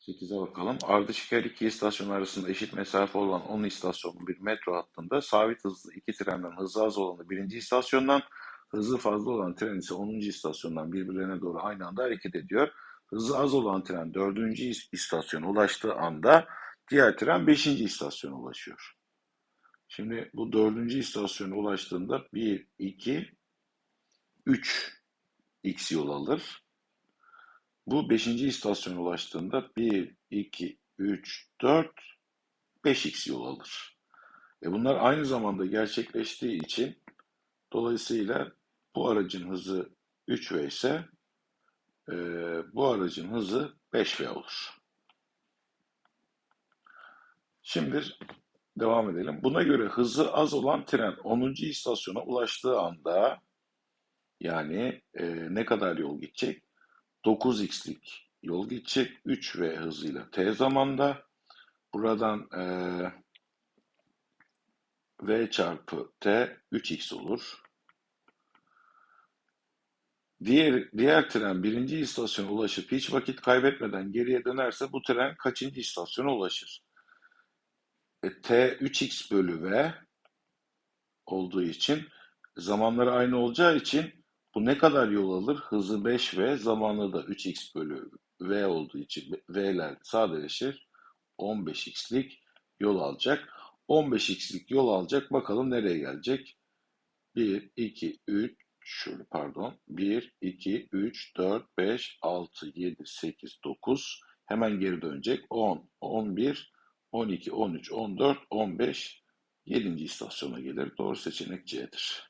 8'e bakalım. Ardışık her iki istasyon arasında eşit mesafe olan 10 istasyonlu bir metro hattında sabit hızlı iki trenden hızı az olanı birinci istasyondan, hızı fazla olan tren ise 10. istasyondan birbirlerine doğru aynı anda hareket ediyor. Hızı az olan tren 4. istasyona ulaştığı anda diğer tren 5. istasyona ulaşıyor. Şimdi bu 4. istasyona ulaştığında 1, 2, 3 x yol alır. Bu 5. istasyona ulaştığında 1, 2, 3, 4, 5x yol alır. E bunlar aynı zamanda gerçekleştiği için dolayısıyla bu aracın hızı 3v ise e, bu aracın hızı 5v olur. Şimdi devam edelim. Buna göre hızı az olan tren 10. istasyona ulaştığı anda yani e, ne kadar yol gidecek? 9x'lik yol gidecek 3v hızıyla t zamanda. Buradan e, v çarpı t 3x olur. Diğer, diğer tren birinci istasyona ulaşıp hiç vakit kaybetmeden geriye dönerse bu tren kaçıncı istasyona ulaşır? E, t 3x bölü v olduğu için zamanları aynı olacağı için bu ne kadar yol alır? Hızı 5v, zamanı da 3x bölü v olduğu için v'ler sadeleşir. 15x'lik yol alacak. 15x'lik yol alacak. Bakalım nereye gelecek? 1, 2, 3, şöyle pardon. 1, 2, 3, 4, 5, 6, 7, 8, 9. Hemen geri dönecek. 10, 11, 12, 13, 14, 15, 7. istasyona gelir. Doğru seçenek C'dir.